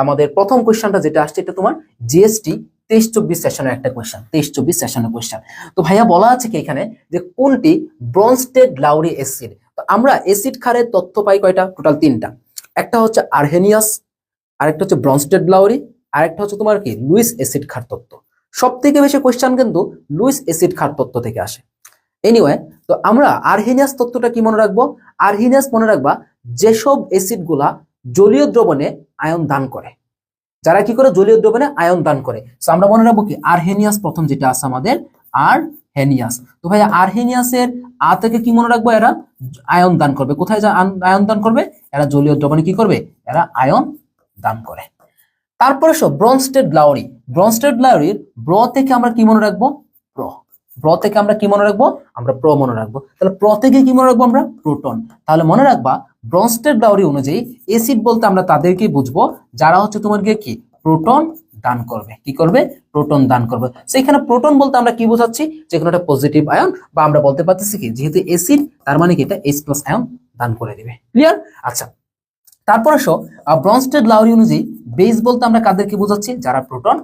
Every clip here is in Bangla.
আমাদের প্রথম কোয়েশ্চনটা যেটা আসছে, এটা তোমার জিএসটি তেইশ চব্বিশ সেশনের একটা কোয়েশ্চেন, তেইশ চব্বিশ সেশনের কোয়েশ্চেন। তো ভাইয়া বলা আছে কি এখানে যে কোনটি ব্রনস্টেড লাউরি অ্যাসিড তো আমরা অ্যাসিড ক্ষারের তথ্য পাই কয়টা? টোটাল তিনটা। একটা হচ্ছে আরহেনিয়াস, আরেকটা হচ্ছে ব্রনস্টেড লাউরি, আরেকটা হচ্ছে তোমার কি? লুইস অ্যাসিড ক্ষার তত্ত্ব। সব থেকে বেশি কোয়েশ্চেন কিন্তু লুইস অ্যাসিড খার তত্ত্ব থেকে আসে। এনিওয়ে তো আমরা আরহিনিয়াস তত্ত্বটা কি মনে রাখব? আরহিনিয়াস মনে রাখবা, যেসব অ্যাসিডগুলা জলীয় দ্রবণে আয়ন দান করে। যারা কি করে? জলীয় দ্রবণে আয়ন দান করে। তো আমরা মনে রাখব কি? আরহেনিয়াস প্রথম যেটা আছে আমাদের, আরহেনিয়াস। তো ভাই আরহেনিয়াসের আ থেকে কি মনে রাখব এরা? আয়ন দান করবে। কোথায় যা আয়ন দান করবে? এরা জলীয় দ্রবণে কি করবে? এরা আয়ন দান করে। তারপরে সব ব্রনস্টেড লাউরি ব্রনস্টেড লাউরির ব্র থেকে আমরা কি মনে রাখব? প্র। ব্র থেকে আমরা কি মনে রাখব? আমরা প্র মনে রাখব। তাহলে প্র থেকে কি মনে রাখব আমরা? প্রোটন। তাহলে মনে রাখবা ব্রনস্টেড লাউরি অনুযায়ী এসিড বলতে আমরা তাদেরকে বুঝব, যারা হচ্ছে তোমার গিয়ে কি? প্রোটন দান করবে। কি করবে? প্রোটন দান করবে। সেখানে প্রোটন বলতে আমরা কি বোঝাচ্ছি? যে কোনো একটা পজিটিভ আয়ন বা আমরা বলতে পারতেছি কি? যেহেতু এসিড তার মানে কি এটা এইচ প্লাস আয়ন দান করে দিবে। ক্লিয়ার আচ্ছা। তারপর আসো ব্রনস্টেড লাউরি অনুযায়ী বেস বলতে আমরা কাদেরকে বোঝাচ্ছি? যারা প্রোটন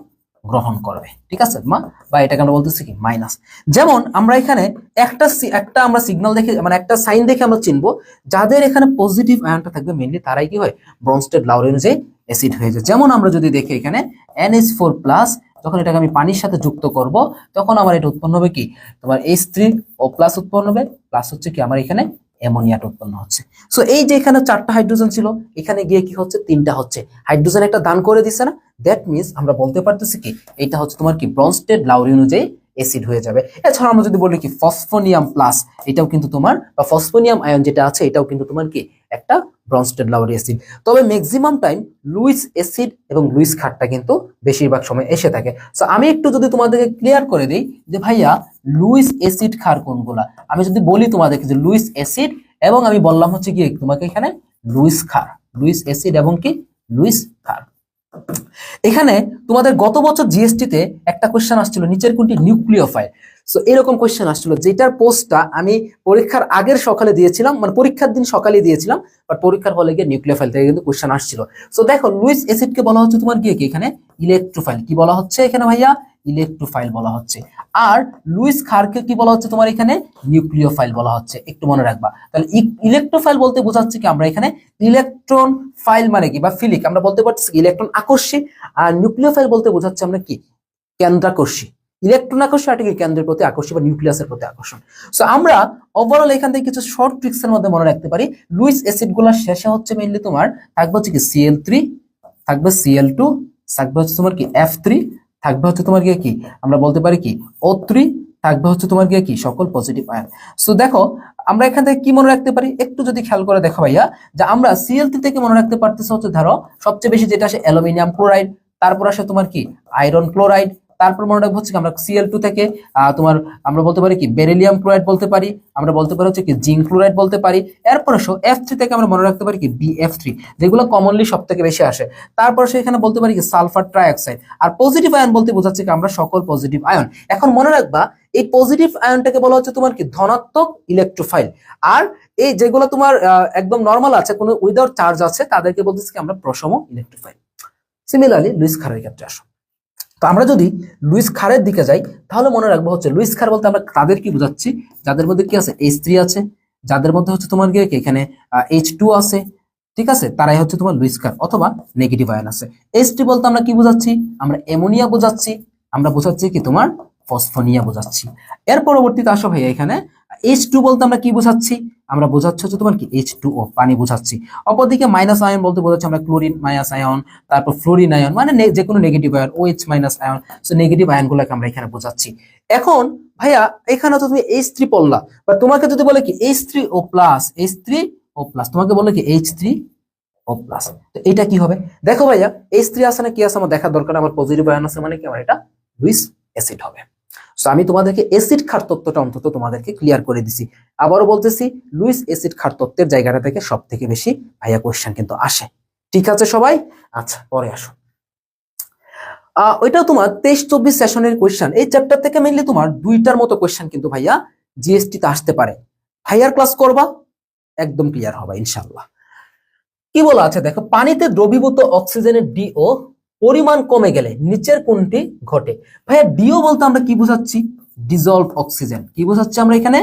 গ্রহণ করবে। ঠিক আছে? মা? বা এটাকে আমরা বলতেছি কি? মাইনাস যেমন আমরা এখানে একটা একটা আমরা সিগন্যাল দেখে মানে একটা সাইন দেখে আমরা চিনবো, যাদের এখানে পজিটিভ আয়নটা থাকবে মেনলি তারাই কি হয়? ব্রনস্টেড লাউরি অনুযায়ী অ্যাসিড হয়ে যায়। যেমন আমরা যদি দেখি এখানে এনএস ফোর প্লাস যখন এটাকে আমি পানির সাথে যুক্ত করব, তখন আমার এটা উৎপন্ন হবে কি? তোমার এইচ থ্রি ও প্লাস উৎপন্ন হবে। প্লাস হচ্ছে কি? আমার এখানে অ্যামোনিয়াটা উৎপন্ন হচ্ছে। সো এই যে এখানে চারটা হাইড্রোজেন ছিল, এখানে গিয়ে কি হচ্ছে? তিনটা হচ্ছে। হাইড্রোজেন একটা দান করে দিছে না? দ্যাট মিনস আমরা বলতে পারতেছি কি এটা হচ্ছে তোমার কি ব্রনস্টেড লাউরি অনুযায়ী অ্যাসিড হয়ে যাবে। এছাড়া আমরা যদি বলি কি ফসফোনিয়াম প্লাস এটাও কিন্তু তোমার, বা ফসফোনিয়াম আয়ন যেটা আছে, এটাও কিন্তু তোমার কি একটা ব্রনস্টেড লাউরি অ্যাসিড। তবে ম্যাক্সিমাম টাইম লুইস অ্যাসিড এবং লুইস খাটটা কিন্তু বেশিরভাগ সময় এসে থাকে। সো আমি একটু যদি তোমাদেরকে ক্লিয়ার করে দিই যে ভাইয়া, লুইস অ্যাসিড খার কোনগুলা? আমি যদি বলি তোমাদেরকে যে লুইস অ্যাসিড এবং আমি বললাম হচ্ছে কি, তোমাকে এখানে লুইস খার, লুইস অ্যাসিড এবং কি? লুইস খার। এখানে তোমাদের গত বছর জিএসটিতে একটা কোয়েশ্চেন আসছিল, নিচের কোনটি? নিউক্লিওফাইল সো এরকম কোশ্চেন আসছিল, যেটার পোস্টটা আমি পরীক্ষার আগের সকালে দিয়েছিলাম মানে পরীক্ষার দিন সকালে দিয়েছিলাম বাট পরীক্ষার হলে গিয়ে নিউক্লিওফাইল থেকে কিন্তু কোশ্চেন আসছিল। সো দেখো লুইস অ্যাসিডকে বলা হচ্ছে তোমার গিয়ে কি এখানে ইলেকট্রোফাইল কি বলা হচ্ছে এখানে ভাইয়া? ইলেকট্রোফাইল বলা হচ্ছে। আর লুইস খারকে কি বলা হচ্ছে তোমার এখানে? নিউক্লিওফাইল বলা হচ্ছে। একটু মনে রাখবা। তাহলে ইলেকট্রোফাইল বলতে বোঝাচ্ছে কি আমরা এখানে ইলেকট্রন ফাইল মানে কি? বা ফিলিক। আমরা বলতে পারছি ইলেকট্রন আকর্ষী। আর নিউক্লিওফাইল বলতে বোঝাচ্ছে আমরা কি? কেন্দ্রাকর্ষী। ইলেকট্রন আকর্ষণ আর কি কেন্দ্রের প্রতি আকর্ষণ বা নিউক্লিয়াসের প্রতি আকর্ষণ? সো আমরা ওভারঅল এখান থেকে কিছু শর্ট ট্রিক্স এর মধ্যে মনে রাখতে পারি। লুইস অ্যাসিডগুলার শেষে হচ্ছে মেইনলি তোমার থাকবে হচ্ছে কি সিএল থ্রি থাকবে সিএল টু থাকবে হচ্ছে তোমার কি এফ থ্রি থাকবে হচ্ছে তোমার গিয়ে কি? আমরা বলতে পারি কি? ও থাকবে হচ্ছে তোমার গিয়ে কি? সকল পজিটিভ আয়ন সো দেখো, আমরা এখান থেকে কি মনে রাখতে পারি? একটু যদি খেয়াল করে দেখো ভাইয়া, যে আমরা সিএলটি থেকে মনে রাখতে পারতেছে হচ্ছে ধরো, সবচেয়ে বেশি যেটা আসে অ্যালুমিনিয়াম ক্লোরাইড, তারপর আসে তোমার কি? আয়রন ক্লোরাইড তারপর মনে রাখব হচ্ছে আমরা সিএল টু থেকে তোমার আমরা বলতে পারি কি বেরিলিয়াম ক্লোরাইড বলতে পারি, আমরা বলতে পারি হচ্ছে কি জিঙ্ক ক্লোরাইড বলতে পারি, এরপর আসো এফ থ্রি থেকে আমরা মনে রাখতে পারি কি বি এফ থ্রি যেগুলো কমনলি সব থেকে বেশি আসে। তারপর সেখানে বলতে পারি কি সালফার ট্রাইঅক্সাইড আর পজিটিভ আয়ন বলতে বোঝাচ্ছে কি, আমরা সকল পজিটিভ আয়ন এখন মনে রাখবা, এই পজিটিভ আয়নটাকে বলা হচ্ছে তোমার কি, ধনাত্মক ইলেকট্রোফাইল আর এই যেগুলো তোমার একদম নর্মাল আছে, কোনো উইদাউট চার্জ আছে, তাদেরকে বলতেছি কি, আমরা প্রশম ইলেকট্রোফাইল সিমিলারলি লুইস খারের ক্ষেত্রে আসো। তো আমরা যদি লুইস খারের দিকে যাই, তাহলে মনে রাখব হচ্ছে লুইস খার বলতে আমরা তাদের কি বোঝাচ্ছি? যাদের মধ্যে কি আছে? এইচ থ্রি আছে। যাদের মধ্যে হচ্ছে তোমার কি, এখানে এইচ টু আছে। ঠিক আছে? তারাই হচ্ছে তোমার লুইস খার অথবা নেগেটিভ আয়ন আছে। এইচ টি বলতে আমরা কি বোঝাচ্ছি? আমরা অ্যামোনিয়া বোঝাচ্ছি। আমরা বোঝাচ্ছি কি তোমার ফসফোনিয়া বোঝাচ্ছি। এর পরবর্তীতে আসো ভাইয়া এখানে। এইচ টু বলতে আমরা কি বোঝাচ্ছি? আমরা বোঝাচ্ছি হচ্ছে তোমার কি? এইচ টু ও পানি বোঝাচ্ছি। অপরদিকে মাইনাস আয়ন বলতে বোঝাচ্ছি আমরা ক্লোরিন মাইনাস আয়ন তারপর ফ্লোরিন আয়ন মানে যে কোনো negative ion O H minus ion so negative আয়নগুলোকে আমরা এখানে বোঝাচ্ছি। এখন, ভাইয়া, এখানে তো তুমি এইচ থ্রি পড়লা বা তোমাকে যদি বলে কি H three O plus H three O plus তোমাকে বলে কি এইচ থ্রি ও প্লাস তো এটা কি হবে? দেখো ভাইয়া এইচ থ্রি আছে না কি আছে আমার দেখার দরকার, আমার পজিটিভ আয়ন আছে মানে কি? আমার এটা লুইস অ্যাসিড হবে। সো আমি তোমাদেরকে অ্যাসিড খার তত্ত্বটা অন্তত তোমাদেরকে ক্লিয়ার করে দিছি। আবারও বলতেছি লুইস অ্যাসিড খার তত্ত্বের জায়গাটা থেকে সব থেকে বেশি ভাইয়া কোয়েশ্চেন কিন্তু আসে। ঠিক আছে সবাই? আচ্ছা পরে আসো। আহ, ওইটাও তোমার তেইশ চব্বিশ সেশনের কোয়েশ্চেন এই চ্যাপ্টার থেকে মেনলি তোমার দুইটার মতো কোয়েশ্চেন কিন্তু ভাইয়া জিএসটি তে আসতে পারে। ভাইয়ার ক্লাস করবা একদম ক্লিয়ার হবে ইনশাল্লাহ কি বলা আছে? দেখো পানিতে দ্রবীভূত অক্সিজেনের ডিও পরিমাণ কমে গেলে নিচের কোনটি ঘটে? ভাইয়া ডিও বলতে আমরা কি বোঝাচ্ছি? ডিজলভ অক্সিজেন কি বোঝাচ্ছি আমরা এখানে?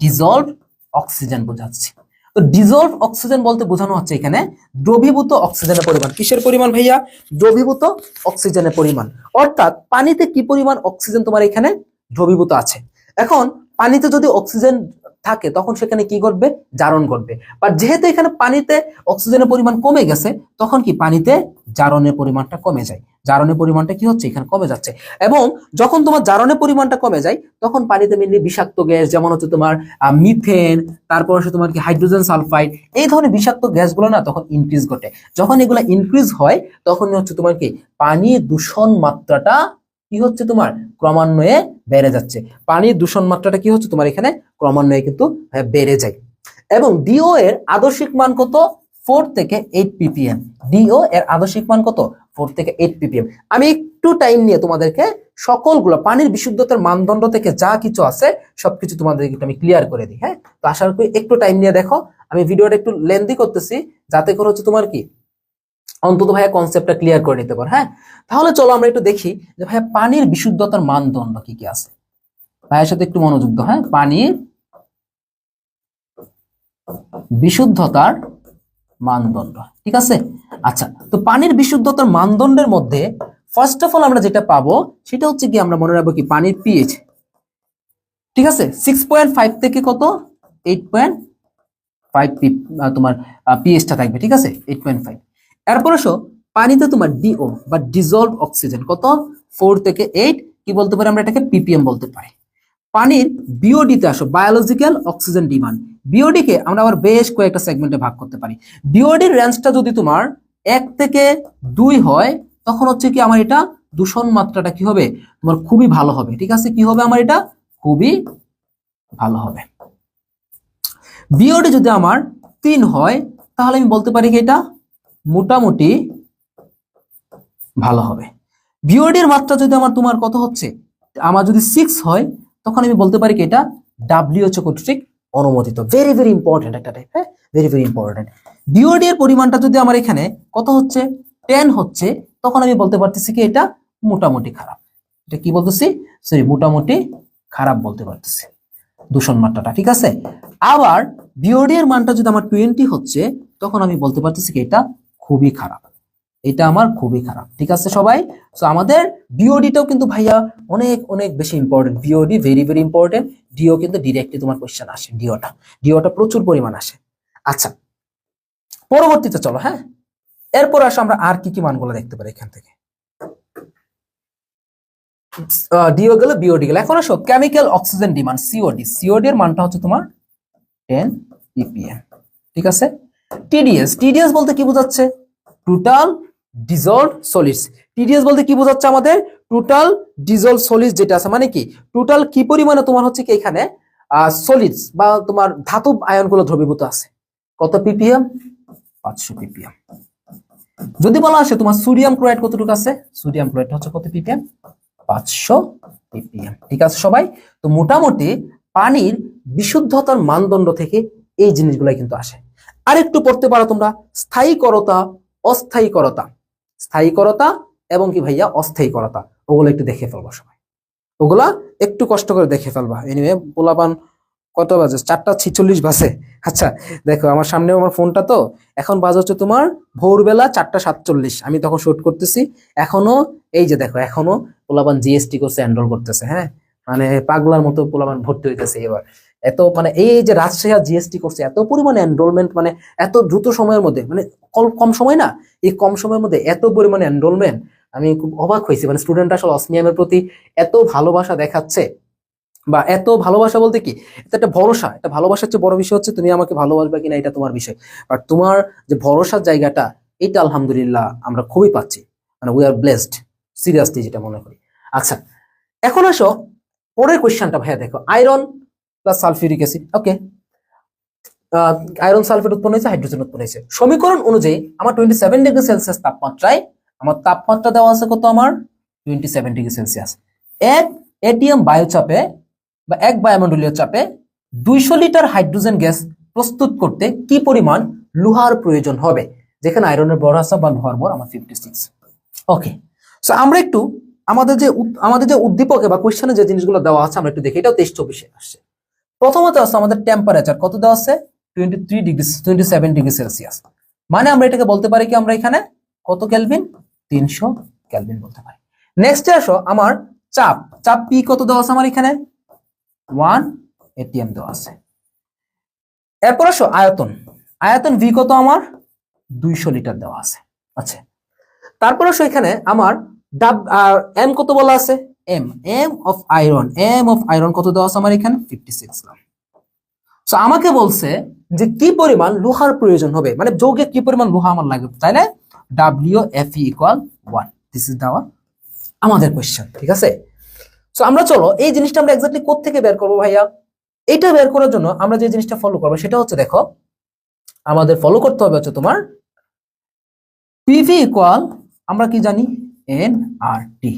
ডিজলভ অক্সিজেন বোঝাচ্ছি। তো ডিজলভ অক্সিজেন বলতে বোঝানো হচ্ছে এখানে দ্রবীভূত অক্সিজেনের পরিমাণ। কিসের পরিমাণ ভাইয়া? দ্রবীভূত অক্সিজেনের পরিমাণ। অর্থাৎ পানিতে কি পরিমাণ অক্সিজেন তোমার এখানে দ্রবীভূত আছে? এখন, পানিতে যদি অক্সিজেন থাকে, তখন সেখানে কি করবে জারণ করবে বাট যেহেতু এখানে পানিতে অক্সিজেনের পরিমাণ কমে গেছে, তখন কি পানিতে জারণের পরিমাণটা কমে যায়। জারণের পরিমাণটা কি হচ্ছে? এখানে কমে যাচ্ছে। এবং যখন তোমার জারণের পরিমাণটা কমে যায়, তখন পানিতে মেনলি বিষাক্ত গ্যাস, যেমন হচ্ছে তোমার মিথেন তারপর হচ্ছে তোমার কি হাইড্রোজেন সালফাইড এই ধরনের বিষাক্ত গ্যাসগুলো না তখন ইনক্রিজ ঘটে। যখন এগুলো ইনক্রিজ হয়, তখন হচ্ছে তোমার কি পানি দূষণ মাত্রাটা কি হচ্ছে তোমার? ক্রমান্বয়ে বেড়ে যাচ্ছে। পানির দূষণ মাত্রাটা কি হচ্ছে তোমার এখানে? ক্রমান্বয়ে কিন্তু বেড়ে যায়। এবং ডিও এর আদর্শিক মান কত? ফোর থেকে এইট পিপিএম ডিও এর আদর্শিক মান কত? ফোর থেকে এইট পিপিএম আমি একটু টাইম নিয়ে তোমাদেরকে সকলগুলো, পানির বিশুদ্ধতার মানদণ্ড থেকে যা কিছু আছে, সবকিছু তোমাদেরকে আমি ক্লিয়ার করে দিই হ্যাঁ? তো আশা করি একটু টাইম নিয়ে দেখো। আমি ভিডিওটা একটু লেন্দি করতেছি, যাতে করে হচ্ছে তোমার কি? অন্তত ভাইয়া কনসেপ্টটা ক্লিয়ার করে নিতে পারো হ্যাঁ? তাহলে চলো আমরা একটু দেখি যে ভাইয়া পানির বিশুদ্ধতার মানদণ্ড কি কি আছে। ভাইয়ের সাথে একটু মনোযোগ দাও হ্যাঁ? পানির বিশুদ্ধতার মানদণ্ড, ঠিক আছে? আচ্ছা তো পানির বিশুদ্ধতার মানদণ্ডের মধ্যে ফার্স্ট অফ অল আমরা যেটা পাবো, সেটা হচ্ছে কি আমরা মনে রাখব কি পানির পিএইচ ঠিক আছে? সিক্স পয়েন্ট ফাইভ থেকে কত? এইট পয়েন্ট ফাইভ তোমার পিএইচটা থাকবে, ঠিক আছে? এইট পয়েন্ট ফাইভ এরপর আসো, পানিতে তোমার ডিও বা ডিজলভ অক্সিজেন কত? ফোর থেকে এইট কি বলতে পারি আমরা এটাকে? পিপিএম বলতে পারি। পানির বিওডিতে আসো বায়োলজিক্যাল অক্সিজেন ডিমান্ড বিওডি কে আমরা আবার বেশ কয়েকটা সেগমেন্টে ভাগ করতে পারি। বিওডির রেঞ্জটা যদি তোমার এক থেকে দুই হয়, তখন হচ্ছে কি আমার এটা দূষণ মাত্রাটা কি হবে? তোমার খুবই ভালো হবে। ঠিক আছে? কি হবে আমার এটা? খুবই ভালো হবে। বিওডি যদি আমার তিন হয়, তাহলে আমি বলতে পারি কি এটা? মোটামুটি ভালো হবে। বিওডির মাত্রা যদি আমার তোমার কত হচ্ছে? আমার যদি সিক্স হয়, তখন আমি বলতে পারি কি এটা ডাব্লিউএচও কর্তৃক অনুমোদিত। ভেরি ভেরি ইম্পর্টেন্ট একটা টাইপ হ্যাঁ? ভেরি ভেরি ইম্পর্টেন্ট বিওডি এর পরিমাণটা যদি আমার এখানে কত হচ্ছে? টেন হচ্ছে, তখন আমি বলতে পারতেছি কি এটা মোটামুটি খারাপ। এটা কি বলতেছি? সরি মোটামুটি খারাপ বলতে পারতেছি। দূষণ মাত্রাটা, ঠিক আছে? আবার বিওডি এর মানটা যদি আমার টোয়েন্টি হচ্ছে, তখন আমি বলতে পারতেছি কি এটা খুবই খারাপ। এটা আমার খুবই খারাপ, ঠিক আছে সবাই? তো আমাদের বিওডিটাও কিন্তু ভাইয়া অনেক অনেক বেশি important BOD very very important DO কিন্তু ডিরেক্টলি তোমার কোশ্চেন আসে ডিওটা ডিওটা প্রচুর পরিমাণ আসে। আচ্ছা পরবর্তীতে চলো হ্যাঁ? এরপর আসো আমরা আর কি কি মানগুলো দেখতে পারি এখান থেকে। ডিও গেল বিওডি গেল। এখন আসো chemical oxygen demand COD COD এর মানটা হচ্ছে তোমার টেন পিপিএম ঠিক আছে? টিডিএস টিডিএস বলতে কি বোঝাচ্ছে? টোটাল ডিজলভ সলিডস টিডিএস বলতে কি বোঝাচ্ছে আমাদের? টোটাল ডিজলভ সলিডস যেটা আছে মানে কি? টোটাল কি পরিমাণে তোমার হচ্ছে কি এখানে সলিডস বা তোমার ধাতব আয়নগুলো দ্রবীভূত আছে? কত পিপিএম পাঁচশো পিপিএম যদি বলা আসে তোমার সোডিয়াম ক্লোরাইড কতটুকু আছে? সোডিয়াম ক্লোরাইড হচ্ছে কত পিপিএম পাঁচশো পিপিএম ঠিক আছে সবাই? তো মোটামুটি পানির বিশুদ্ধতার মানদণ্ড থেকে এই জিনিসগুলাই কিন্তু আসে। আরেকটু পড়তে পারো তোমরা স্থায়ী করতা অস্থায়ী করতা স্থায়ী করতা এবং কি ভাইয়া? অস্থায়ী করতা ওগুলো একটু দেখে ফেলব সবাই। ওগুলা একটু কষ্ট করে দেখে ফেলবা। এনিওয়ে পোলাপান কত বাজে? চারটা ছিচল্লিশ বাজে। আচ্ছা দেখো, আমার সামনে আমার ফোনটা তো। এখন বাজে হচ্ছে তোমার ভোরবেলা চারটা সাতচল্লিশ। আমি তখন শুট করতেছি। এখনও, এই যে দেখো, এখনও পোলাপান জিএসটি করছে এনরোল করতেছে হ্যাঁ? মানে পাগলার মতো পোলাপান ভর্তি হইতেছে এবার। এত মানে এই যে রাজশাহী জিএসটি করছে, এত পরিমাণে এনরোলমেন্ট মানে এত দ্রুত সময়ের মধ্যে মানে কম সময় না, এই কম সময়ের মধ্যে এত পরিমাণে এনরোলমেন্ট আমি খুব অবাক হয়েছি। মানে স্টুডেন্ট আসলে অসমিয়ামের প্রতি এত ভালোবাসা দেখাচ্ছে, বা এত ভালোবাসা বলতে কি এটা একটা ভরসা এটা ভালোবাসার চেয়ে বড় বিষয় হচ্ছে তুমি আমাকে ভালোবাসবে কিনা এটা তোমার বিষয়। বাট তোমার যে ভরসার জায়গাটা, এটা আলহামদুলিল্লাহ আমরা খুবই পাচ্ছি। মানে উই আর ব্লেসড সিরিয়াসলি যেটা মনে করি। আচ্ছা এখন আসো, পরের কোয়েশ্চেনটা ভাইয়া দেখো। Iron plus sulphuric acid okay iron sulphate উৎপন্ন হয়েছে হাইড্রোজেন উৎপন্ন হয়েছে। সমীকরণ অনুযায়ী আমার টোয়েন্টি সেভেন ডিগ্রি সেলসিয়াস তাপমাত্রায় আমার তাপমাত্রা দেওয়া আছে কত আমার? টোয়েন্টি সেভেন ডিগ্রি সেলসিয়াস এক এটিএম বায়ুচাপে বা এক বায়ুমণ্ডলীয় চাপে দুইশো লিটার হাইড্রোজেন গ্যাস প্রস্তুত করতে কি পরিমাণ লোহার প্রয়োজন হবে? যেখানে আয়রনের বড় আছে বা লোহার বর আমার ফিফটি সিক্স ওকে সো আমরা একটু আমাদের যে আমাদের যে উদ্দীপকে বা কোয়েশ্চনে যে জিনিসগুলো দেওয়া আছে, আমরা একটু দেখি। এটাও তেইশ চব্বিশে আসছে। প্রথমত আছে আমাদের টেম্পারেচার কত দেওয়া আছে? Twenty three degree twenty seven degree Celsius মানে আমরা এটাকে বলতে পারি কি আমরা এখানে? কত ক্যালভিন তিনশো ক্যালভিন বলতে পারি। নেক্সটে আসো, আমার চাপ। চাপ পি কত দেওয়া আছে আমার এখানে? ওয়ান এটিএম দেওয়া আছে। এরপর আসো, আয়তন। আয়তন ভি কত আমার? দুইশো লিটার দেওয়া আছে। আচ্ছা। তারপর আসো এখানে, আমার ডাব এম কত বলা আছে? M M of iron M of iron কত দেওয়া আছে আমার এখানে? ফিফটি সিক্স গ্রাম তো আমাকে বলছে যে কি পরিমাণ লোহার প্রয়োজন হবে? মানে যৌগে কি পরিমাণ লোহা আমার লাগবে তাইলে W F equal one this is দেওয়া আমাদের কোয়েশ্চেন ঠিক আছে? সো আমরা চলো, এই জিনিসটা আমরা এক্স্যাক্টলি থেকে বের করব ভাইয়া? এটা বের করার জন্য আমরা যে জিনিসটা ফলো করব, সেটা হচ্ছে দেখো, আমাদের ফলো করতে হবে হচ্ছে তোমার পিভি ইকুয়াল আমরা কি জানি? এন আর টি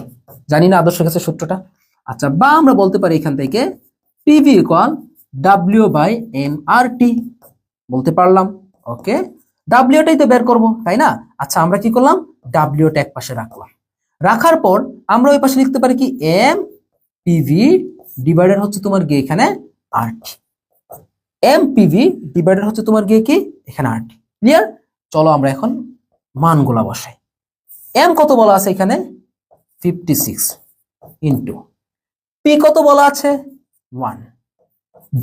জানি না আদর্শ কাছে সূত্রটা। আচ্ছা বা আমরা বলতে পারি এখান থেকে PV equal W by M R T বলতে পারলাম, ওকে। ডাব্লিউটাই তো বের করব, তাই না? আচ্ছা আমরা কি করলাম? ডাব্লিউটা এক পাশে রাখলাম। রাখার পর আমরা ওই পাশে লিখতে পারি কি? এম পিভি ডিভাইডেড হচ্ছে তোমার গিয়ে এখানে R T M PV divided হচ্ছে তোমার গিয়ে কি? এখানে আর টি ক্লিয়ার চলো আমরা এখন মানগুলা বসাই। এম কত বলা আছে এখানে? ফিফটি সিক্স ইন্টু পি কত বলা আছে? ওয়ান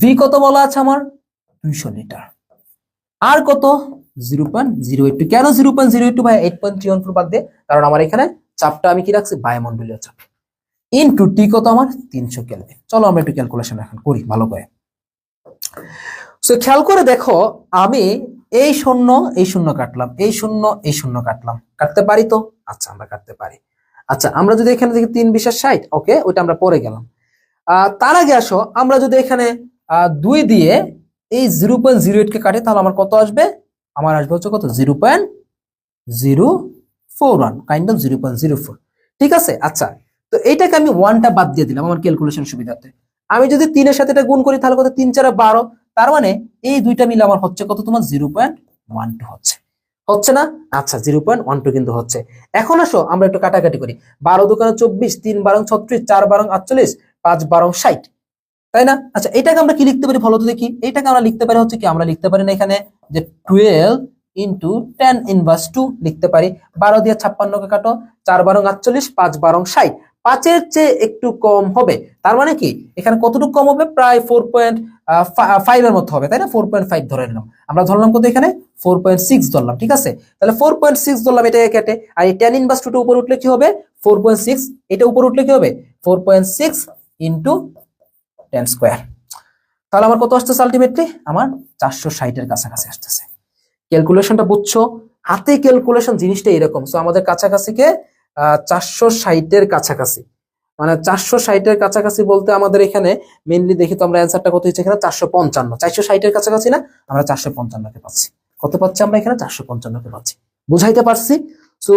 ভি কত বলা আছে আমার? দুইশো লিটার। আর কত? Zero point zero eight two কেন zero point zero eight two ভাই? Eight point three one four বাদ দিয়ে কারণ আমার এখানে চাপটা আমি কি রাখছি? বায়ুমণ্ডলীয় চাপ। ইন্টু টি কত আমার? তিনশো কেলভিন। চলো আমরা একটু ক্যালকুলেশন এখন করি, ভালো করে। সো খেয়াল করে দেখো, আমি এই শূন্য এই শূন্য কাটলাম, এই শূন্য এই শূন্য কাটলাম। কাটতে পারি তো? আচ্ছা আমরা কাটতে পারি। আচ্ছা আমরা যদি এখানে দেখি তিন বিশের ষাট, ওকে, ওইটা আমরা পরে গেলাম। তার আগে আসো, আমরা যদি এখানে দুই দিয়ে এই জিরো পয়েন্ট জিরো এইটকে কাটি, তাহলে আমার কত আসবে? আমার আসবে হচ্ছে কত? Zero point zero four one kind of zero point zero four. ঠিক আছে? আচ্ছা তো এইটাকে আমি ওয়ানটা বাদ দিয়ে দিলাম আমার ক্যালকুলেশন সুবিধাতে। আমি যদি তিনের সাথে এটা গুণ করি, তাহলে কত? তিন চার বারো। তার মানে এই দুইটা মিলে আমার হচ্ছে কত তোমার? জিরো পয়েন্ট ওয়ান টু হচ্ছে। হচ্ছে না? আচ্ছা জিরো পয়েন্ট ওয়ান টু কিন্তু হচ্ছে। এখন আসো, আমরা একটু কাটাকাটি করি। বারো দোকানে চব্বিশ, তিন বারং ছত্রিশ, চার বারং আটচল্লিশ, পাঁচ বারং ষাট। তাই না? আচ্ছা এটাকে আমরা কি লিখতে পারি? ভালো তো দেখি। এটাকে আমরা লিখতে পারি হচ্ছে কি? আমরা লিখতে পারি না এখানে যে twelve into ten inverse two লিখতে পারি। বারো দিয়ে ছাপ্পান্নকে কাটো, চার বারং আটচল্লিশ, পাঁচ বারং ষাট। পাঁচের চেয়ে একটু কম হবে। তার মানে কি? এখানে কতটুকু কম হবে? প্রায় ফোর পয়েন্ট ফাইভ এর মতো হবে, তাই না? ফোর পয়েন্ট ফাইভ ধরে নিলাম। আমরা ধরলাম কত এখানে? ফোর পয়েন্ট সিক্স ধরলাম, ঠিক আছে? তাহলে ফোর পয়েন্ট সিক্স ধরলাম এটাকে কেটে, আর এই টেন ইনভার্স টুটা উপর উঠলে কি হবে? ফোর পয়েন্ট সিক্স এটা উপর উঠলে কি হবে? Four point six into ten square তাহলে আমার কত আসতেছে আলটিমেটলি আমার চারশো ষাটের কাছাকাছি আসতেছে। ক্যালকুলেশনটা বুঝছ? হাতে ক্যালকুলেশন জিনিসটা এরকম। সো আমাদের কাছাকাছিকে চারশো ষাটের কাছাকাছি। মানে চারশো ষাটের কাছাকাছি বলতে আমাদের এখানে মেনলি দেখি তো আমরা অ্যান্সারটা কত হচ্ছে এখানে? চারশো পঞ্চান্ন। চারশো ষাটের কাছাকাছি না? আমরা চারশো পঞ্চান্নকে পাচ্ছি। কত পাচ্ছি আমরা এখানে? চারশো পঞ্চান্নকে পাচ্ছি। বুঝাইতে পারছি? সো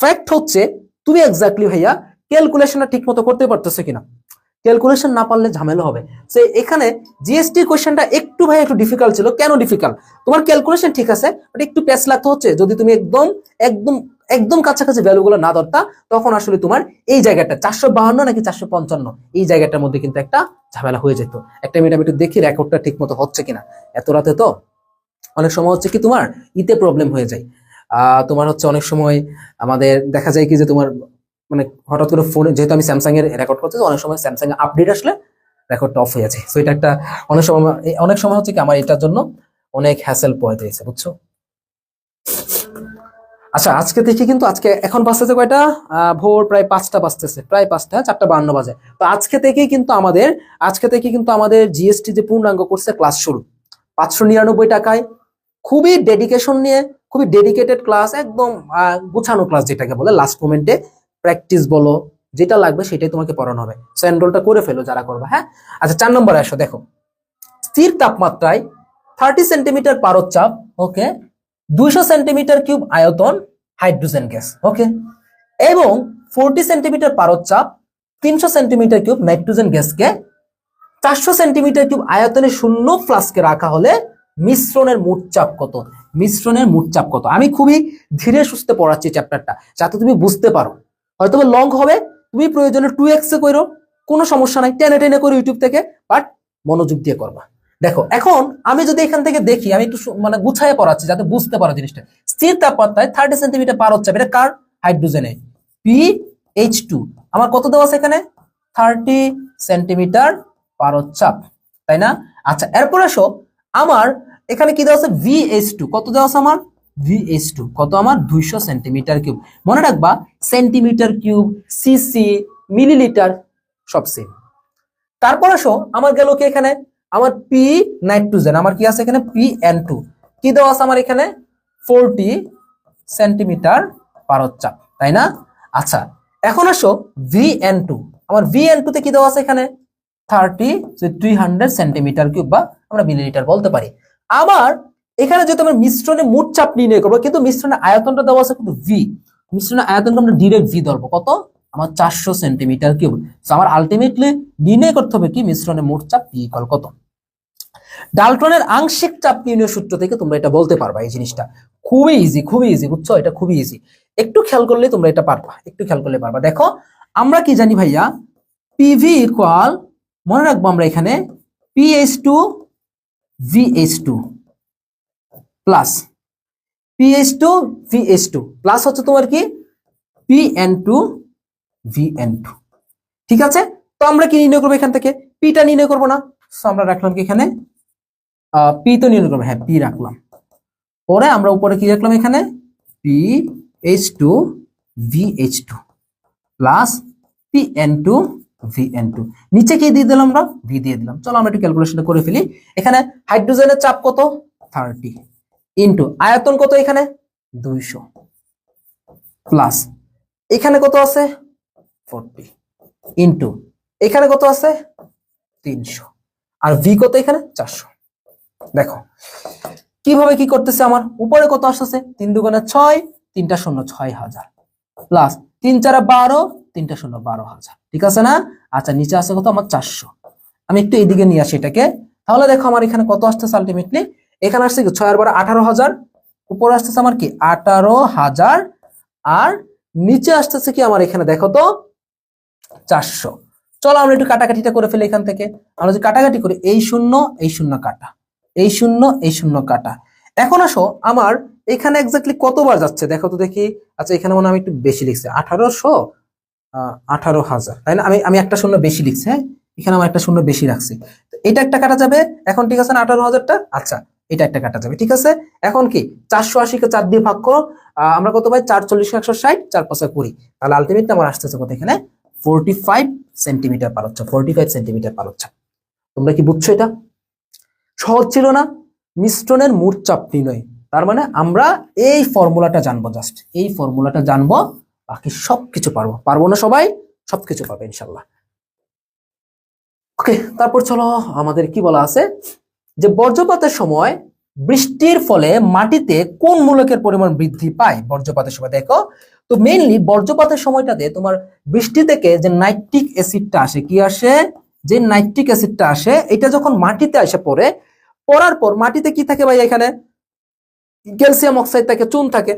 ফ্যাক্ট হচ্ছে, তুমি এক্স্যাক্টলি ভাইয়া ক্যালকুলেশনটা ঠিক মতো করতে পারতেছো কিনা? ক্যালকুলেশন না পারলে ঝামেলা হবে। সে এখানে জিএসটি কোয়েশ্চেনটা একটু ভাই একটু ডিফিকাল্ট ছিল। কেন ডিফিকাল্ট তোমার ক্যালকুলেশন ঠিক আছে বাট একটু প্যাচ লাগতে হচ্ছে। যদি তুমি একদম একদম একদম কাছাকাছি ভ্যালুগুলো না ধরতা, তখন আসলে তোমার এই জায়গাটা চারশো বাহান্ন নাকি চারশো পঞ্চান্ন, এই জায়গাটার মধ্যে কিন্তু একটা ঝামেলা হয়ে যেত। একটা মিনিট আমি একটু দেখি রেকর্ডটা ঠিক মতো হচ্ছে কিনা। এত রাতে তো অনেক সময় হচ্ছে কি তোমার ইতে প্রবলেম হয়ে যায়। আহ তোমার হচ্ছে অনেক সময় আমাদের দেখা যায় কি যে তোমার মানে হঠাৎ করে ফোনে যেহেতু আমি স্যামসাং এর রেকর্ড করছি অনেক সময় স্যামসাং এর আপডেট আসলে রেকর্ডটা অফ হয়ে যায়। তো এটা একটা অনেক সময় অনেক সময় হচ্ছে কি আমার এটার জন্য অনেক হ্যাসেল পয়েতে হয়েছে বুঝছ? আচ্ছা আজকে দেখি কিন্তু আজকে এখন বাজতেছে কয়টা? ভোর প্রায় পাঁচটা বাজতেছে, প্রায় পাঁচটা, চারটা বান্ন বাজে। তো আজকে থেকেই কিন্তু আমাদের, আজকে থেকে কিন্তু আমাদের জিএসটি যে পূর্ণাঙ্গ করছে ক্লাস শুরু। পাঁচশো নিরানব্বই টাকায় খুবই ডেডিকেশন নিয়ে, খুবই ডেডিকেটেড ক্লাস একদম গুছানো ক্লাস যেটাকে বলে লাস্ট মোমেন্টে প্র্যাকটিস বলো, যেটা লাগবে সেটাই তোমাকে পড়ানো হবে। সো এনরোলটা করে ফেলো যারা করবে হ্যাঁ? আচ্ছা চার নম্বরে আসো, দেখো। স্থির তাপমাত্রায় থার্টি সেন্টিমিটার পারদ চাপ ওকে দুইশো সেন্টিমিটার কিউব আয়তন হাইড্রোজেন গ্যাস ওকে এবং ফোরটি সেন্টিমিটার পারদ চাপ তিনশো সেন্টিমিটার কিউব নাইট্রোজেন গ্যাসকে, চারশো সেন্টিমিটার কিউব আয়তনে শূন্য ফ্লাস্কে রাখা হলে মিশ্রণের মোট চাপ কত? মিশ্রণের মোট চাপ কত? আমি খুবই ধীরে সুস্থে পড়াচ্ছি চ্যাপ্টারটা যাতে তুমি বুঝতে পারো। হয়তো লং হবে, তুমি প্রয়োজনে টু এক্স করো কোনো সমস্যা নাই টেনে টেনে করো ইউটিউব থেকে বাট মনোযোগ দিয়ে করবা। দেখো, এখন আমি যদি এখান থেকে দেখি, আমি একটু মানে গুছায় পড়াচ্ছি যাতে বুঝতে পারো জিনিসটা। স্থির তাপমাত্রায় থার্টি সেন্টিমিটার পার হচ্ছে এটা কার? হাইড্রোজেনে। পি এইচ টু আমার কত দেওয়া আছে এখানে? থার্টি সেন্টিমিটার পারচ্চাপ তাই না? আচ্ছা এরপর আসো। আমার এখানে কি দেওয়া আছে? ভিএইচ টু কত দেওয়া আছে আমার? ভিএইচ টু কত আমার? দুইশো সেন্টিমিটার কিউব মনে রাখবা সেন্টিমিটার কিউব সিসি মিলিলিটার সব সেম তারপর আসো, আমার গেল কি এখানে? আমার পি নাইট্রোজেন আমার কি আছে এখানে? পি এন টু কি দেওয়া আছে আমার এখানে? ফোরটি সেন্টিমিটার পারচ্চাপ তাই না? আচ্ছা এখন আসো ভি এন টু আমার ভি এন টুতে কি দেওয়া আছে এখানে? Thirty three hundred centimetre cube বা আমরা মিলিলিটার বলতে পারি। আবার এখানে যেহেতু আমরা মিশ্রণে মোট চাপ নির্ণয় করব, কিন্তু মিশ্রণের আয়তনটা দেওয়া আছে কিন্তু ভি মিশ্রণের আয়তনটা আমরা ডিরেক্ট ভি ধরবো। কত? আমার চারশো সেন্টিমিটার কিউব আমার আলটিমেটলি নির্ণয় করতে হবে কি? মিশ্রণের মোট চাপ পি ইকুয়াল কত? ডালটনের আংশিক চাপ নির্ণয় সূত্র থেকে তোমরা এটা বলতে পারবা এই জিনিসটা। খুবই ইজি খুবই ইজি বুঝছ? এটা খুবই ইজি একটু খেয়াল করলে তোমরা এটা পারবা, একটু খেয়াল করলে পারবা। দেখো, আমরা কি জানি ভাইয়া? পিভি ইকুয়াল মনে রাখব আমরা এখানে PH two VH two plus PH two VH two plus হচ্ছে তোমার কি? পিএন টু ভিএন টু ঠিক আছে? তো আমরা কি নির্ণয় করব এখান থেকে? পিটা নির্ণয় করব না। So আমরা রাখলাম কি এখানে? পি তো নির্ণয় করব হ্যাঁ পি রাখলাম। পরে আমরা উপরে কি রাখলাম এখানে? P H two V H two plus P N two V N two নিচে কি দিয়ে দিলাম আমরা? ভি দিয়ে দিলাম। চলো আমরা একটু ক্যালকুলেশনটা করে ফেলি। এখানে হাইড্রোজেনের চাপ কত? থার্টি ইন্টু আয়তন কত এখানে? দুইশো প্লাস এখানে কত আছে? ফোরটি ইন্টু এখানে কত আছে? তিনশো। আর ভি কত এখানে? চারশো। দেখো, কীভাবে কি করতেছে আমার? উপরে কত আসতেছে? তিন দুগুণে ছয়, তিনটা শূন্য ছয় হাজার। প্লাস তিন চারে বারো, তিনটা শূন্য বারো হাজার। ঠিক আছে না? আচ্ছা নিচে আছে কত? আমার চারশো। আমি একটু এইদিকে নিয়ে আসি এটাকে। তাহলে দেখো আমার এখানে কত আসতেছে আলটিমেটলি এখানে আসছে ছয় আর বারো আঠারো হাজার। উপরে আসতেছে আমার কি? আঠারো হাজার। আর নিচে আসতেছে কি আমার এখানে? দেখো তো, চারশো। চলো আমরা একটু কাটাকাটিটা করে ফেলি এখান থেকে। আমরা যদি কাটাকাটি করি, এই শূন্য এই শূন্য কাটা। এই শূন্য এই শূন্য কাটা। এখন আসো, আমার এখানে এক্স্যাক্টলি কতবার যাচ্ছে? দেখো তো দেখি। আচ্ছা এখানে মনে আমি একটু বেশি লিখছি। আঠারোশো? আঠারো হাজার। তাই না? আমি আমি একটা শূন্য বেশি লিখছি হ্যাঁ? এখানে আমার একটা শূন্য বেশি রাখছি। এটা একটা কাটা যাবে? এখন ঠিক আছে না আঠারো হাজারটা? আচ্ছা এটা একটা কাটা যাবে। ঠিক আছে? এখন কি? চারশো আশিকে চার দিয়ে ভাগ করো। আমরা কত পাই? চার চল্লিশ একশো ষাট, চার পাঁচা কুড়ি। তাহলে আলটিমেটলি আমার আসতেছে কত এখানে? ফোরটি ফাইভ সেন্টিমিটার পার হচ্ছে ফোরটি ফাইভ সেন্টিমিটার পার হচ্ছে। তোমরা কি বুঝছ এটা? সহজ ছিল না মিশ্রণের মোট চাপ নির্ণয় তার মানে আমরা এই ফর্মুলাটা জানব জাস্ট এই ফর্মুলাটা জানব, বাকি সবকিছু পারব। পারব না সবাই, সবকিছু পাবে ইনশাল্লাহ ওকে তারপর চলো আমাদের কি বলা আছে? যে বর্জ্যপাতের সময় বৃষ্টির ফলে মাটিতে কোন মূলকের পরিমাণ বৃদ্ধি পায় বর্জ্যপাতের সময়? দেখো, তো মেইনলি বর্জ্যপাতের সময়টাতে তোমার বৃষ্টি থেকে যে নাইট্রিক অ্যাসিডটা আসে, কি আসে? যে নাইট্রিক অ্যাসিডটা আসে, এটা যখন মাটিতে এসে পড়ে পড়ার পর মাটিতে কি থাকে ভাই এখানে? ক্যালসিয়াম অক্সাইড থাকে, চুন থাকে।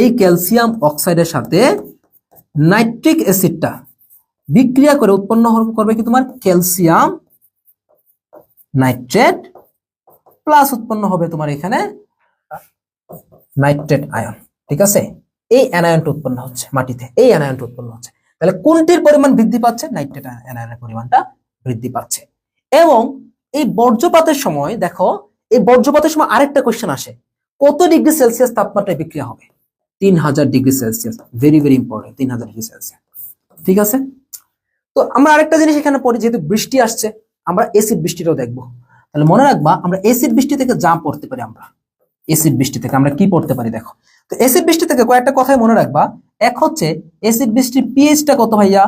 এই ক্যালসিয়াম অক্সাইডের সাথে নাইট্রিক অ্যাসিডটা বিক্রিয়া করে উৎপন্ন করবে কি তোমার? ক্যালসিয়াম নাইট্রেট প্লাস উৎপন্ন হবে তোমার এখানে নাইট্রেট আয়ন, ঠিক আছে? এই অ্যানায়নটা উৎপন্ন হচ্ছে মাটিতে, এই অ্যানায়নটা উৎপন্ন হচ্ছে। তাহলে কোনটির পরিমাণ বৃদ্ধি পাচ্ছে? নাইট্রেট অ্যানায়নের পরিমাণটা বৃদ্ধি পাচ্ছে। এবং এই বর্জ্যপাতের সময় দেখো, এই বর্জ্যপাতের সময় আরেকটা কোশ্চেন আসে। কত ডিগ্রি সেলসিয়াস তাপমাত্রায় বিক্রিয়া হবে? তিন হাজার degree Celsius. Very very important তিন হাজার ডিগ্রি সেলসিয়াস। ঠিক আছে? তো আমরা আরেকটা জিনিস এখানে পড়ি, যেহেতু বৃষ্টি আসছে, আমরা এসিড বৃষ্টিটাও দেখব। তাহলে মনে রাখবা, আমরা এসিড বৃষ্টি থেকে যা পড়তে পারি আমরা এসিড বৃষ্টি থেকে আমরা কি পড়তে পারি দেখো। তো এসিড বৃষ্টি থেকে কয়েকটা কথাই মনে রাখবা। এক হচ্ছে এসিড বৃষ্টির পিএইচটা কত ভাইয়া?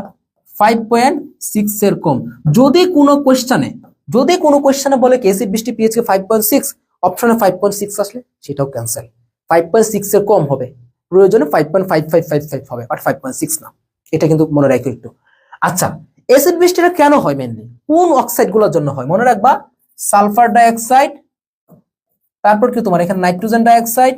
ফাইভ পয়েন্ট সিক্স এর কম। যদি কোনো কোয়েশ্চানে যদি কোনো কোয়েশ্চানে বলে কি এসিড বৃষ্টি পিএইচ কে ফাইভ পয়েন্ট সিক্স অপশনে ফাইভ পয়েন্ট সিক্স আসলে সেটাও ক্যান্সেল ফাইভ পয়েন্ট সিক্স এর কম হবে, প্রয়োজনে five point five five five five হবে বাট ফাইভ পয়েন্ট সিক্স না। এটা কিন্তু মনে রাখো একটু। আচ্ছা অ্যাসিড বৃষ্টিটা কেন হয় মেনলি কোন অক্সাইডগুলোর জন্য হয়? মনে রাখবা সালফার ডাইঅক্সাইড তারপর কি তোমার এখানে নাইট্রোজেন ডাইঅক্সাইড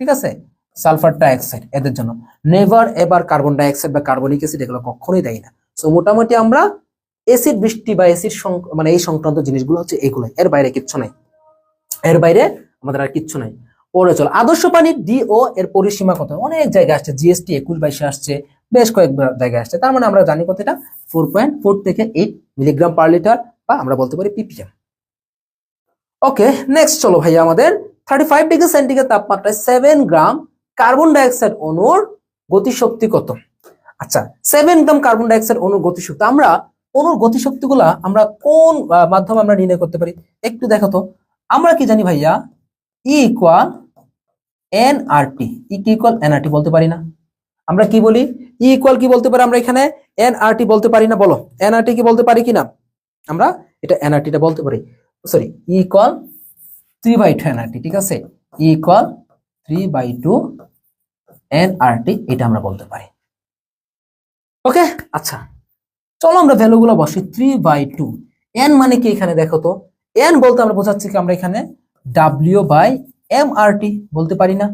ঠিক আছে? সালফার ডাইঅক্সাইড এদের জন্য। নেভার এবার কার্বন ডাইঅক্সাইড বা কার্বনিক অ্যাসিড এগুলো কখনোই দেয় না। সো মোটামুটি আমরা এসিড বৃষ্টি বা এসিড মানে এই সংক্রান্ত জিনিসগুলো হচ্ছে এগুলো এর বাইরে কিচ্ছু নাই। এর বাইরে আমাদের আর কিচ্ছু নাই। পরে চলো, আদর্শ পানির ডিও এর পরিসীমা কত? অনেক জায়গায় আসছে। জিএসটি একুশ বাইশে আসছে, বেশ কয়েক জায়গায় আসছে। তার মানে আমরা জানি কতটা? ফোর পয়েন্ট ফোর থেকে এইট মিলিগ্রাম পার লিটার বা আমরা বলতে পারি পিপিএম ওকে নেক্সট চলো ভাইয়া আমাদের থার্টি ফাইভ ডিগ্রি সেন্টিগ্রেড তাপমাত্রায় সেভেন গ্রাম কার্বন ডাইঅক্সাইড অণুর গতিশক্তি কত? আচ্ছা সেভেন গ্রাম কার্বন ডাইঅক্সাইড অণুর গতিশক্তি, আমরা অণুর গতিশক্তিগুলা আমরা কোন মাধ্যমে আমরা নির্ণয় করতে পারি? একটু দেখো তো। আমরা কি জানি ভাইয়া? ই ইকুয়াল এন আর টি ই কি ইকুয়াল এন আর টি বলতে পারি না। আমরা কি বলি? ই ইকুয়াল কি বলতে পারি আমরা এখানে? এন আর টি বলতে পারি না, বলো। এন আর টি কি বলতে পারি কিনা? আমরা এটা এন আর টিটা বলতে পারি। Sorry E equal three by two N R T ঠিক আছে? E equal three by two N R T এটা আমরা বলতে পারি। ওকে আচ্ছা। চলো আমরা ভ্যালুগুলো বসি থ্রি বাই টু এন মানে কি এখানে দেখো তো? এন বলতে আমরা বোঝাচ্ছি কি আমরা এখানে W by M R T বলতে পারি না।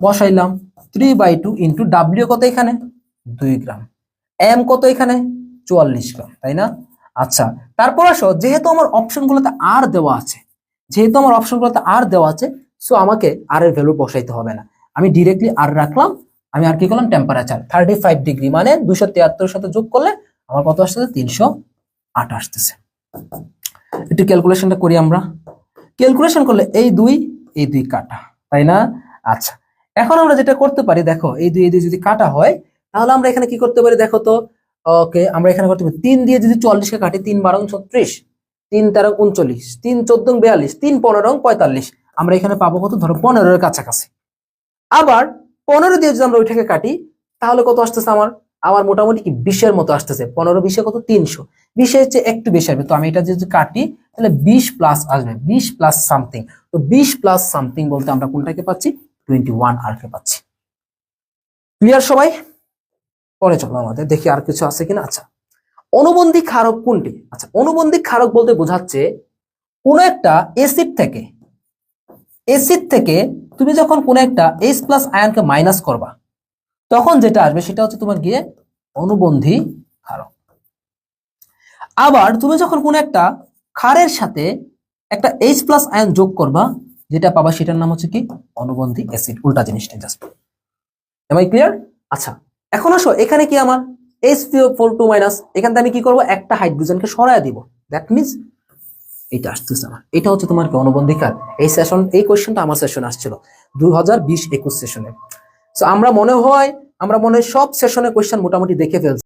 বসাইলাম three by two into W কত এখানে? দুই গ্রাম। এম কত এখানে? চুয়াল্লিশ গ্রাম, তাই না? আচ্ছা তারপর আসো, যেহেতু আমার অপশনগুলোতে আর দেওয়া আছে, যেহেতু আমার অপশনগুলোতে আর দেওয়া আছে সো আমাকে আর এর ভ্যালু বসাইতে হবে না। আমি ডিরেক্টলি আর রাখলাম, আমি আর কি করলাম টেম্পারেচার থার্টি ফাইভ ডিগ্রি মানে দুশো তিয়াত্তর সাথে যোগ করলে আমার কত আসতেছে? তিনশো আট আসতেছে। একটু ক্যালকুলেশনটা করি আমরা। ক্যালকুলেশন করলে এই দুই এই দুই কাটা, তাই না? আচ্ছা এখন আমরা যেটা করতে পারি, দেখো, এই দুই এই দুই যদি কাটা হয়, তাহলে আমরা এখানে কি করতে পারি দেখো তো? ওকে আমরা এখানে করতে পারি তিন দিয়ে যদি চল্লিশকে কাটি, তিন বারো ছত্রিশ, তিন তেরো উনচল্লিশ, তিন চোদ্দ বিয়াল্লিশ, তিন পনেরো পঁয়তাল্লিশ, আমরা এখানে পাবো কত? ধরো পনেরোর কাছাকাছি। আবার পনেরো দিয়ে যদি আমরা ওইটাকে কাটি, তাহলে কত আসতেছে আমার? আমার মোটামুটি কি বিশের মতো আসতেছে, পনেরো বিশে কত? তিনশো। বিশে হচ্ছে একটু বেশি আসবে, তো আমি এটা যদি কাটি, তাহলে বিশ প্লাস আসবে, বিশ প্লাস সামথিং তো বিশ প্লাস সামথিং বলতে আমরা কোনটাকে পাচ্ছি? টোয়েন্টি ওয়ান আর কে পাচ্ছি। ক্লিয়ার সবাই? পরে চলো আমাদের, দেখি আর কিছু আছে কিনা। আচ্ছা অনুবন্ধী ক্ষারক কোনটি? আচ্ছা অনুবন্ধী ক্ষারক বলতে বোঝাচ্ছে কোন একটা এসিড থেকে এসিড থেকে তুমি যখন কোন একটা এইচ প্লাস আয়নকে মাইনাস করবা তখন যেটা আসবে সেটা হচ্ছে তোমার গিয়ে অনুবন্ধী ক্ষারক। আবার তুমি যখন কোন একটা ক্ষারের সাথে একটা এইচ প্লাস আয়ন যোগ করবা, যেটা পাবা সেটার নাম হচ্ছে কি? অনুবন্ধী অ্যাসিড উল্টা জিনিসটা জাস্ট এম আই ক্লিয়ার আচ্ছা এখন আসো, এখানে কি আমার এইচ ফোর টু মাইনাস এখান আমি কি করব? একটা হাইড্রোজেনকে সরায় দিব। দ্যাট মিনস এটা আসতেছে আমার। এটা হচ্ছে তোমার কি? অনুবন্ধী কার এই সেশন এই কোয়েশ্চেনটা আমার সেশন আসছিল দু হাজার বিশ একুশ সেশনে তো আমরা মনে হয় আমরা মনে হয় সব সেশনে কোয়েশ্চেন মোটামুটি দেখে ফেলছি।